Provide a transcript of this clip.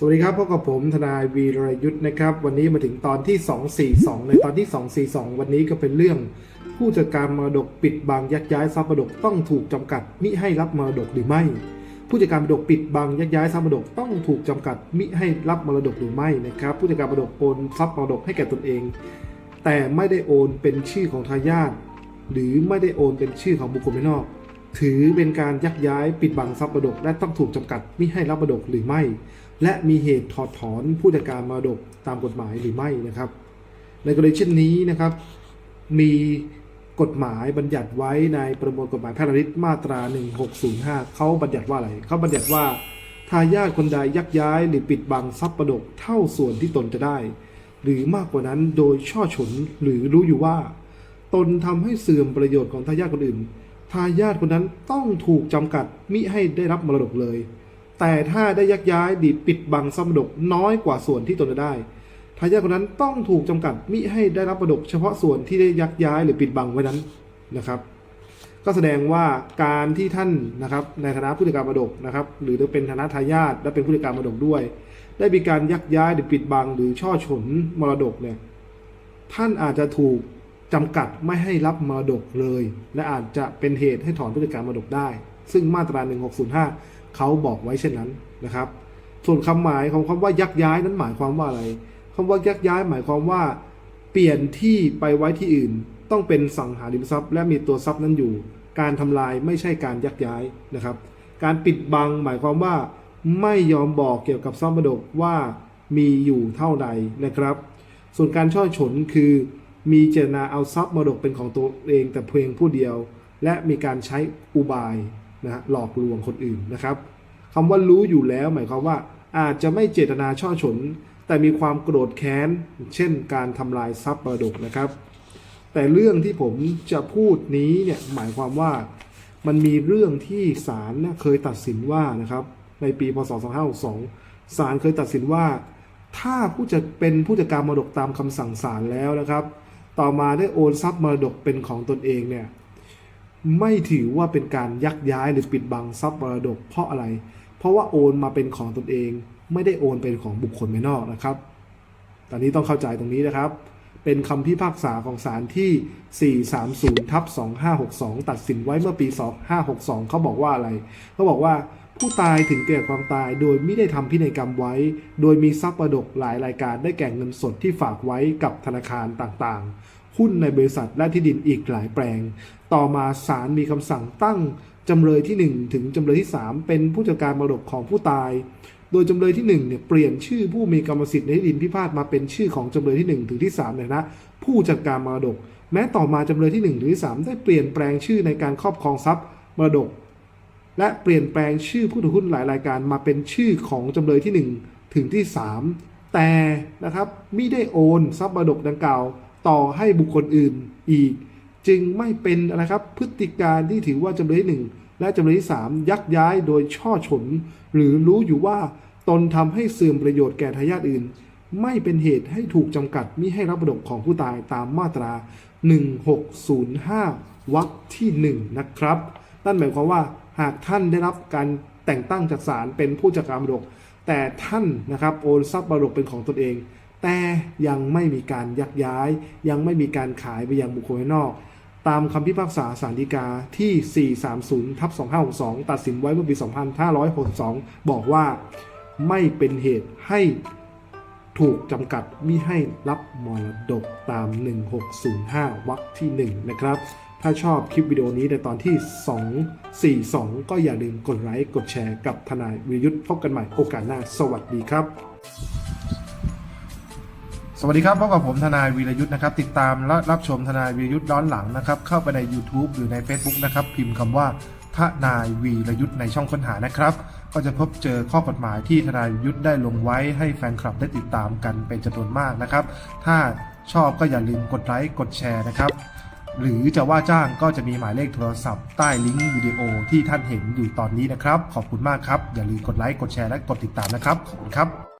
สวัสดีครับพบกับผมทนายวีรยุทธ์นะครับ วันนี้มาถึงตอนที่ 242 ในตอนที่ 242 วันนี้ก็เป็นเรื่อง ผู้จัดการมรดกปิดบังยักย้ายทรัพย์มรดกต้องถูกจำกัด มิให้รับมรดกหรือไม่ ผู้จัดการมรดกปิดบังยักย้ายทรัพย์มรดกต้องถูกจำกัด มิให้รับมรดกหรือไม่นะครับ ผู้จัดการมรดกโอนทรัพย์มรดกให้แก่ตนเอง แต่ไม่ได้โอนเป็นชื่อของทายาทหรือไม่ได้โอนเป็นชื่อของบุคคลภายนอก ถือเป็นการยักย้ายปิดบังทรัพย์มรดกและต้องถูกจำกัดมิให้รับมรดกหรือไม่ และมีเหตุถอดถอนผู้จัดการมรดกตามกฎหมายหรือไม่นะครับ ในกรณีเช่นนี้นะครับ มีกฎหมายบัญญัติไว้ในประมวลกฎหมายแพ่งพาณิชย์มาตรา 1605 เขาบัญญัติว่าอะไรเขาบัญญัติว่าทายาทคนใดยักย้ายหรือปิดบังทรัพย์มรดกเท่าส่วนที่ตนจะได้ หรือมากกว่านั้นโดยช่อฉนหรือรู้อยู่ว่า ตนทำให้เสื่อมประโยชน์ของทายาทคนอื่น ทายาทคนนั้นต้องถูกจำกัดมิให้ได้รับมรดกเลย แต่ถ้าได้ยักย้ายดีปิดบังทรัพย์มรดกน้อยกว่าส่วนที่ตนได้ทายาทคนนั้นต้องถูกจำกัดมิให้ได้รับมรดก เฉพาะส่วนที่ได้ยักย้ายหรือปิดบังไว้นั้นนะครับ ก็แสดงว่าการที่ท่านนะครับในฐานะผู้จัดการมรดกนะครับ หรือเป็นฐานะทายาทและเป็นผู้จัดการมรดกด้วย ได้มีการยักย้ายหรือปิดบังหรือช่อฉนมรดกเนี่ยท่านอาจจะถูก จำกัดไม่ให้รับมรดกเลย และอาจจะเป็นเหตุให้ถอนผู้จัดการมรดกได้ ซึ่งมาตรา 1605 เขาบอกไว้เช่นนั้นนะครับ ส่วนคำหมายของคำว่ายักย้ายนั้นหมายความว่าอะไรคำว่ายักย้ายหมายความว่า เปลี่ยนที่ไปไว้ที่อื่น ต้องเป็นสังหาริมทรัพย์ และมีตัวทรัพย์นั้นอยู่ การทำลายไม่ใช่การยักย้ายนะครับ การปิดบังหมายความว่า ไม่ยอมบอกเกี่ยวกับทรัพย์มรดกว่ามีอยู่เท่าใดนะครับ ส่วนการช่อฉนคือ มีเจตนาเอาทรัพย์มรดกเป็นของตัวเองแต่เพียงผู้เดียว และมีการใช้อุบายนะฮะหลอกลวงคนอื่นนะครับคำว่ารู้อยู่แล้ว หมายความว่าอาจจะไม่เจตนาช่อฉน แต่มีความโกรธแค้น เช่น การทำลายทรัพย์มรดกนะครับ แต่เรื่องที่ผมจะพูดนี้เนี่ยหมายความว่ามันมีเรื่องที่ศาลเคยตัดสินว่านะครับ ในปีพศ 2562ศาลเคยตัดสินว่า ถ้าผู้จะเป็นผู้จัดการมรดกตามคำสั่งศาลแล้วนะครับ ต่อมาได้โอนทรัพย์มรดกเป็นของตนเองเนี่ยไม่ถือว่าเป็นการยักย้ายหรือปิดบังทรัพย์มรดกเพราะอะไร เพราะว่าโอนมาเป็นของตนเอง ไม่ได้โอนเป็นของบุคคลภายนอกนะครับ ตอนนี้ต้องเข้าใจตรงนี้นะครับ เป็นคำพิพากษาของศาลที่ 430ทับ2562 ตัดสินไว้เมื่อปี 2562 เขาบอกว่าอะไร เขาบอกว่า ผู้ตายถึงแก่ความตายโดยไม่ได้ทำพินัยกรรมไว้ โดยมีทรัพย์มระดกหลายรายการได้แก่เงินสดที่ฝากไว้กับธนาคารต่างๆ หุ้นในบริษัทและที่ดินอีกหลายแปลง ต่อมาศาลมีคำสั่งตั้งจำเลยที่ 1 ถึงจำเลยที่ 3 เป็นผู้จัดการมรดกของผู้ตาย โดยจำเลยที่1เนี่ยเปลี่ยนชื่อผู้มีกรรมสิทธิ์ในที่ดินพิพาทมาเป็นชื่อของจำเลยที่ 1 ถึงที่3ในฐานะผู้จัดการมรดก แม้ต่อมาจำเลยที่1หรือที่3ได้เปลี่ยนแปลงชื่อในการครอบครองทรัพย์มรดก และเปลี่ยนแปลงชื่อผู้ถือหุ้นหลายรายการมาเป็นชื่อของจำเลยที่ 1 ถึงที่ 3 แต่นะครับมิได้โอนทรัพย์มรดกดังกล่าวต่อให้บุคคลอื่นอีก จึงไม่เป็นอะไรครับพฤติการที่ถือว่าจำเลยที่หนึ่งและจำเลยที่สามยักย้ายโดยช่อฉน หรือรู้อยู่ว่าตนทำให้เสื่อมประโยชน์แก่ทายาทอื่น ไม่เป็นเหตุให้ถูกจำกัดมิให้รับมรดกของผู้ตายตามมาตรา 1605วรรคที่ 1 นะครับนั่นหมายความว่า หากท่านได้รับการแต่งตั้งจากศาลเป็นผู้จัดการมรดก แต่ท่านนะครับโอนทรัพย์มรดกเป็นของตนเอง แต่ยังไม่มีการยักย้าย ยังไม่มีการขายไปยังบุคคลภายนอก ตามคำพิพากษาสารดีกาที่ 430ทับ2562 ตัดสินไว้เมื่อปี 2562 บอกว่าไม่เป็นเหตุให้ถูกจำกัดมิให้รับมรดกตาม 1605วรรคที่ 1 นะครับ ถ้าชอบคลิปวิดีโอนี้ในตอนที่ 242 ก็อย่าลืมกดไลค์ กดแชร์กับทนายวิรยุทธ์พบกันใหม่โอกาสหน้า สวัสดีครับ สวัสดีครับพบกับผมทนายวีรยุทธ์นะครับ ติดตามและรับชมทนายวีรยุทธ์ย้อนหลังนะครับ เข้าไปใน YouTube หรือใน Facebook นะครับ พิมพ์คำว่าทนายวีรยุทธ์ในช่องค้นหานะครับ ก็จะพบเจอข้อกฎหมายที่ทนายวีรยุทธ์ได้ลงไว้ให้แฟนคลับได้ติดตามกันเป็นจำนวนมากนะครับ ถ้าชอบก็อย่าลืมกดไลค์กดแชร์นะครับ หรือจะว่าจ้างก็จะมีหมายเลขโทรศัพท์ใต้ลิงก์วิดีโอที่ท่านเห็นอยู่ตอนนี้นะครับ ขอบคุณมากครับ อย่าลืมกดไลค์ กดแชร์ และกดติดตามนะครับ ขอบคุณครับ